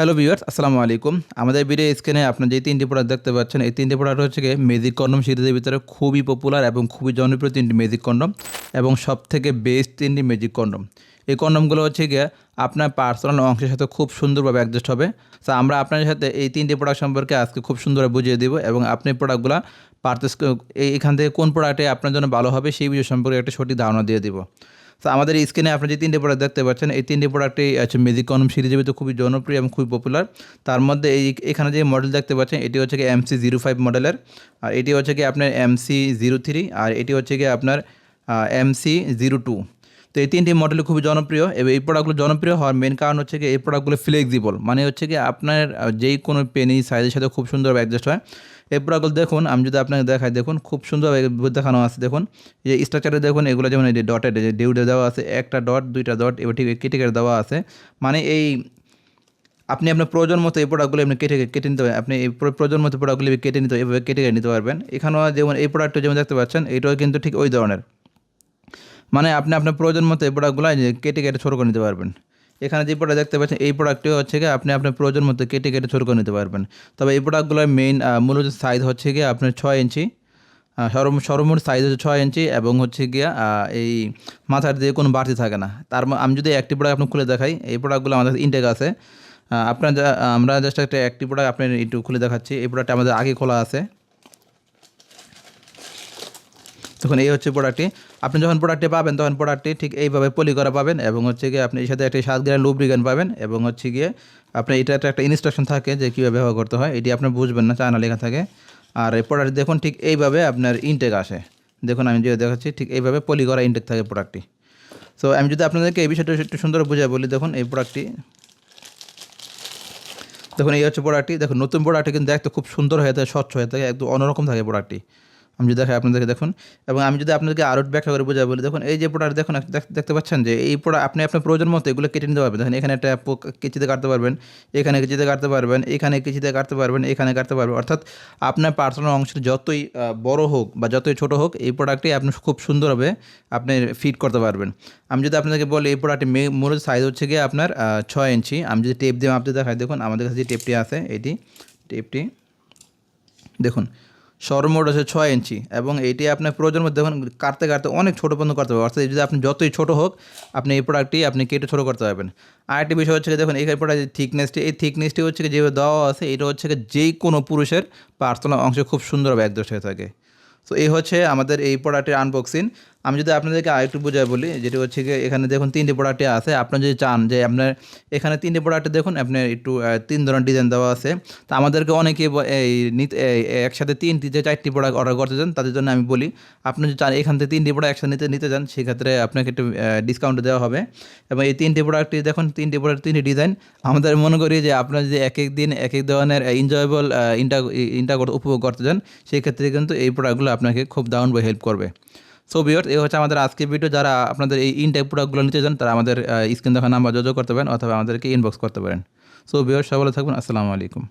Hello viewers আসসালামু আলাইকুম। আমাদের ভিডিও স্ক্রিনে আপনার যে তিনটি প্রোডাক্ট দেখতে পাচ্ছেন, এই তিনটি প্রোডাক্ট হচ্ছে গিয়ে মেজিক কন্ডম সিরিজের ভিতরে খুবই পপুলার এবং খুবই জনপ্রিয় তিনটি ম্যাজিক কন্ডম এবং সব থেকে বেস্ট তিনটি মেজিক কন্ডম এই কন্ডমগুলো হচ্ছে গিয়ে আপনার পার্সোনাল অংশের সাথে খুব সুন্দরভাবে অ্যাডজাস্ট হবে। তো আমরা আপনার সাথে এই তিনটি প্রোডাক্ট সম্পর্কে আজকে খুব সুন্দরভাবে বুঝিয়ে দিব এবং আপনি প্রোডাক্টগুলো পারচেস এখান থেকে কোন প্রোডাক্টে আপনার জন্য ভালো হবে সেই বিষয় সম্পর্কে একটা সঠিক ধারণা দিয়ে দিব। তো আমাদের স্ক্রিনে আপনি যে তিনটে প্রোডাক্ট দেখতে পাচ্ছেন, এই তিনটি প্রোডাক্টই হচ্ছে মেজিকনম কনম সিরিজের ভিতরে খুবই জনপ্রিয় এবং খুবই পপুলার তার মধ্যে এই, এখানে যে মডেল দেখতে পাচ্ছেন, এটি হচ্ছে কি এমসি জিরো ফাইভ মডেলের আর এটি হচ্ছে কি আপনার এমসি জিরো থ্রি আর এটি হচ্ছে কি আপনার এমসি জিরো টু তো এই তিনটি মডেল খুবই জনপ্রিয়। এবং এই প্রোডাক্টগুলো জনপ্রিয় হওয়ার মেন কারণ হচ্ছে কি এই প্রোডাক্টগুলো ফ্লেক্সিবল মানে হচ্ছে কি আপনার যেই কোনো পেনি সাইজের সাথে খুব সুন্দরভাবে অ্যাডজাস্ট হয়। এই প্রোডাক্টগুলো দেখুন, আমি যদি আপনাকে দেখাই, দেখুন, খুব সুন্দরভাবে দেখানো আছে, দেখুন। এই স্ট্রাকচারে দেখুন, এগুলো যেমন এই যে ডটের যে ডিউডে দেওয়া আছে, একটা ডট দুইটা ডট এবার ঠিক কেটে কেটে দেওয়া আছে। মানে এই আপনি আপনার প্রয়োজন মতো এই প্রোডাক্টগুলো আপনি কেটে কেটে নিতে পারেন। আপনি এই প্র- প্রয়োজন মতো প্রোডাক্টগুলি কেটে নিতে, এভাবে কেটে কেটে নিতে পারবেন। এখানেও যেমন এই প্রোডাক্টটা যেমন দেখতে পাচ্ছেন, এটাও কিন্তু ঠিক ওই ধরনের। মানে আপনি আপনার প্রয়োজন মতো এই প্রোডাক্টগুলো কেটে কেটে ছোটো করে নিতে পারবেন। এখানে যে প্রোডাক্ট দেখতে পাচ্ছেন এই প্রোডাক্টটি হচ্ছে গিয়ে আপনি আপনার প্রয়োজন মতো কেটে কেটে ছোটো করে নিতে পারবেন। তবে এই প্রোডাক্টগুলোর মেইন মূলত সাইজ হচ্ছে গিয়ে আপনার ছয় ইঞ্চি। আহ, সর্ব সর্বমোট সাইজ হচ্ছে ছয় ইঞ্চি এবং হচ্ছে গিয়া এই মাথার দিয়ে কোনো বাড়তি থাকে না। তার আমি যদি একটি প্রোডাক্ট আপনি খুলে দেখাই এই প্রোডাক্টগুলো আমাদের ইনটেক আছে। আপনার যা আমরা জাস্ট একটা একটি প্রোডাক্ট আপনার একটু খুলে দেখাচ্ছি। এই প্রোডাক্টটা আমাদের আগে খোলা আছে। তখন এই হচ্ছে প্রোডাক্টটি আপনি যখন প্রোডাক্টটি পাবেন, তখন প্রোডাক্টটি ঠিক এইভাবে পলি করা পাবেন এবং হচ্ছে গিয়ে আপনি এর সাথে একটি সাত গ্রাম লুব্রিকেন পাবেন এবং হচ্ছে গিয়ে আপনি এটা একটা একটা ইনস্ট্রাকশন থাকে যে কীভাবে ব্যবহার করতে হয়, এটি আপনি বুঝবেন না, চায়না লেখা থাকে। আর এই প্রোডাক্ট দেখুন ঠিক এইভাবে আপনার ইনটেক আসে। দেখুন আমি যে দেখাচ্ছি, ঠিক এইভাবে পলি করা ইনটেক থাকে প্রোডাক্টটি সো আমি যদি আপনাদেরকে এই বিষয়টা একটু সুন্দর বুঝাই বলি, দেখুন এই প্রোডাক্টটি দেখুন এই হচ্ছে প্রোডাক্টটি দেখুন নতুন প্রোডাক্টটি কিন্তু দেখতে খুব সুন্দর হয়ে থাকে, স্বচ্ছ হয়ে থাকে, একদম অন্যরকম থাকে প্রোডাক্টটি আমি যদি দেখাই আপনাদেরকে, দেখুন। এবং আমি যদি আপনাদেরকে আরও ব্যাখ্যা করে বোঝাই বলি, দেখুন, এই যে প্রোডাক্ট দেখুন, দেখ- দেখতে পাচ্ছেন যে এই প্রোডাক্ট আপনি আপনার প্রয়োজন মতো এগুলো কেটে নিতে পারবেন। দেখেন, এখানে একটা কেচিতে কাটতে পারবেন, এখানে কেচিতে কাটতে পারবেন, এখানে কেচিতে কাটতে পারবেন, এখানে কাটতে পারবেন। অর্থাৎ আপনার পার্সোনাল অংশের যতই বড় হোক বা যতই ছোট হোক, এই প্রোডাক্টটি আপনি খুব সুন্দরভাবে আপনি ফিট করতে পারবেন। আমি যদি আপনাদেরকে বলি, এই প্রোডাক্টটি মে মূলত সাইজ হচ্ছে গিয়ে আপনার ছয় ইঞ্চি। আমি যদি টেপ দিয়ে মাপতে দেখাই, দেখুন, আমাদের কাছে যে টেপটি আছে, এটি টেপটি দেখুন সর্বমোট হচ্ছে ছয় ইঞ্চি এবং এইটি আপনার প্রয়োজন মধ্যে দেখুন, কাটতে কাটতে অনেক ছোটো পর্যন্ত করতে পারবেন অর্থাৎ যদি আপনি যতই ছোটো হোক, আপনি এই প্রোডাক্টটি আপনি কেটে ছোটো করতে পারবেন। আরেকটি বিষয় হচ্ছে দেখুন, এই প্রোডাক্টের থিকনেসটি এই থিকনেসটি হচ্ছে যেভাবে দেওয়া আছে, এটা হচ্ছে যেই কোনো পুরুষের পার্সোনাল অংশে খুব সুন্দরভাবে একদোষ হয়ে থাকে। তো এই হচ্ছে আমাদের এই প্রোডাক্টের আনবক্সিং আমি যদি আপনাদেরকে আরেকটু বোঝাই বলি, যেটি হচ্ছে কি এখানে দেখুন তিনটি প্রোডাক্টে আছে। আপনার যদি চান যে আপনার এখানে তিনটি প্রোডাক্টে দেখুন আপনার একটু তিন ধরনের ডিজাইন দেওয়া আছে। তো আমাদেরকে অনেকে এই একসাথে তিনটি যে চারটি প্রোডাক্ট অর্ডার করতে চান, তাদের জন্য আমি বলি, আপনি যদি চান এখান থেকে তিনটি প্রোডাক্ট একসাথে নিতে নিতে চান সেক্ষেত্রে আপনাকে একটু ডিসকাউন্ট দেওয়া হবে। এবং এই তিনটি প্রোডাক্টটি দেখুন, তিনটি প্রোডাক্ট তিনটি ডিজাইন আমাদের মনে করি যে আপনার যদি এক এক দিন এক এক ধরনের এনজয়েবল ইন্টা ইন্টা উপভোগ করতে চান, সেক্ষেত্রে কিন্তু এই প্রোডাক্টগুলো আপনাকে খুব দারুণ হেল্প করবে। সো বিয়ার্স এই হচ্ছে আমাদের আজকের ভিডিও যারা আপনাদের এই ইন টাইপ প্রোডাক্টগুলো নিতে চান, তারা আমাদের স্ক্রিন দেখা নাম্বার যোগাযোগ করতে পারেন অথবা আমাদেরকে ইনবক্স করতে পারেন। সো বিয়ার্স সবাই থাকবেন। আসসালামু আলাইকুম।